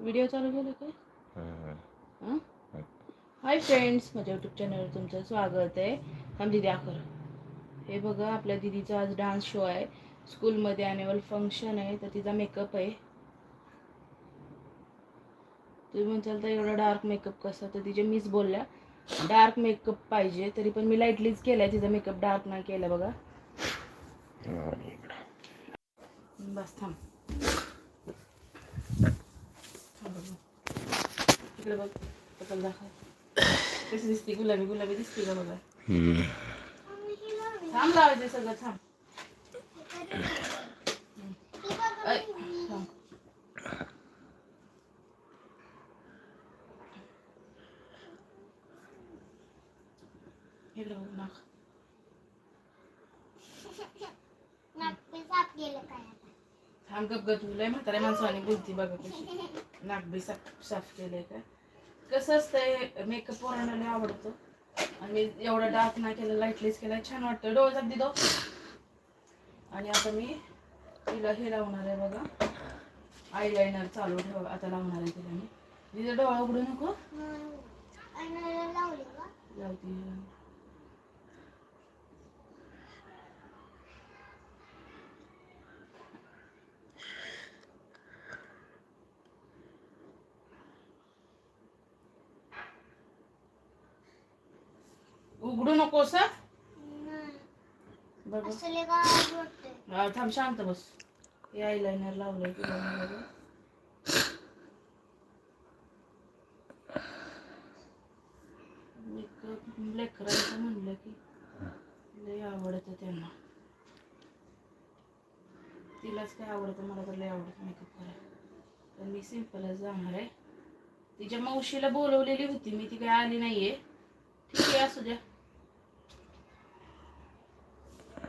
Video चालू केलं काय. हां. हाय फ्रेंड्स माझ्या यूट्यूब चॅनलवर तुमचं स्वागत आहे. थांब दिदी आकर. हे बघा आपल्या दिदीचा आज डान्स शो आहे. स्कूलमध्ये ॲन्युअल फंक्शन आहे तर तिचा मेकअप आहे. तुम्ही म्हणताल तर एवढा डार्क मेकअप कसा? तर तिचे मिस बोलल्या डार्क मेकअप पाहिजे. तरी पण मी लाईटलीच केलाय तिचा मेकअप डार्क नाही केला बघा. बस थांब. थांब बघ दाखव कशी दिसते गुलाबी गुलाबी दिसते का बघा थांब लावायचे सगळं थांब थांब. इकडे बघ नाक थांब गप गप तुला म्हाताऱ्या माणसाने बोलती बघा कशी नाक बी साफ साफ केलंय का? कसं असतंय मेकअप वरायला आवडतं. आणि एवढा डार्क नाही केलं लाईटलीच केलाय छान वाटतं. डोळे जात दिदो आणि आता मी तिला हे लावणार आहे बघा. आय लायनर चालू ठेव आता लावणार आहे तिला मी. तिथे डोळा उघडू नको. लावती. उघडू नकोस थांब शांत बस. हे आयलाइनर लावलंय लेकरांचं म्हणलं की लय आवडतं त्यांना. तिलाच काय आवडतं मला तर लय आवडतं मेकअप करायला. तर मी सिम्पलच जाणार आहे. तिच्या मावशीला बोलवलेली होती मी ती काय आली नाहीये. ठीक आहे असू द्या.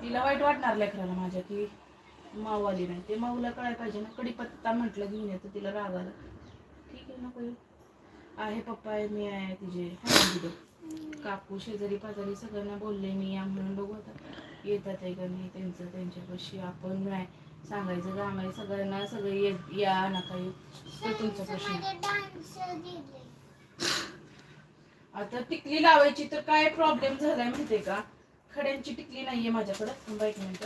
तिला वाईट वाटणार लेकराला माझ्या की माऊ आली नाही. ते माऊला काय पाहिजे ना. कडीपत्ता म्हटलं घेऊन येतं तिला राग आला ठीक आहे नको येऊ. आहे पप्पा आहे मी आहे तिचे. ना दिदो. काकू शेजारी पाजारी सगळ्यांना बोलले मी या म्हणून बघू आता. येतात आहे का नाही त्यांचं त्यांच्यापाशी आपण नाही. सांगायचं काम आहे. सगळ्यांना सगळे ये- या नका येऊ तो तुमचा प्रश्न आता टिकली लावायची तर काय प्रॉब्लेम झालाय माहितीये का? खड्यांची टिकली नाहीये माझ्याकडं. थांबा एक मिनिट.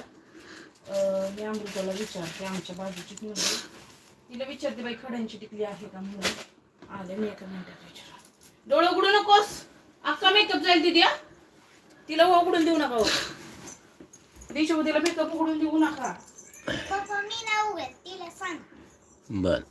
मी अमृताला विचारते आमच्या बाजूची मुलगी तिला विचारते बाई खड्यांची टिकली आहे का म्हणून? आले मी एका मिनिटात विचारा डोळे उघडू नकोस. अख्खा मेकअप जाईल दिदी हा? तिला उघडून देऊ नका हो. देशो तिला मेकअप उघडून देऊ नका. बर.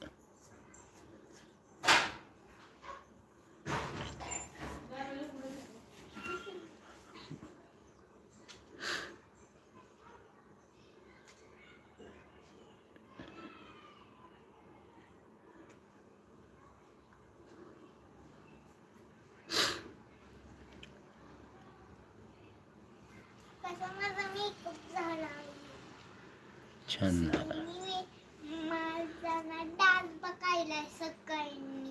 छान झाला. माझा डान्स बघायला सकाळी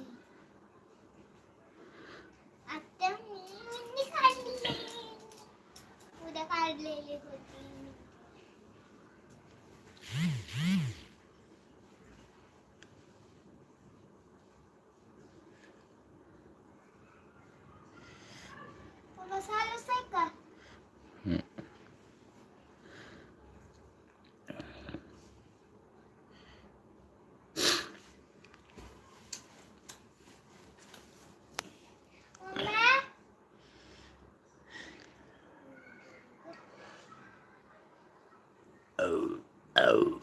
oh, oh.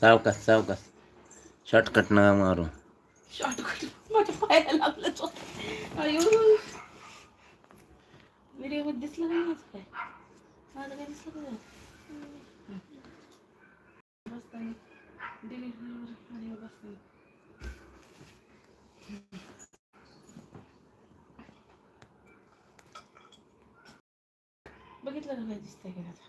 स्टीलची सावकाश सावकाश. शॉर्टकट नका मारू. शॉर्टकट माझ्या पायाला लागलं तो. अयो. व्हिडिओ दिसलं का माझं काय माझं काय दिसलं का? बसताना डिलीट आणि बसताना बघितलं का काय दिसतंय का आता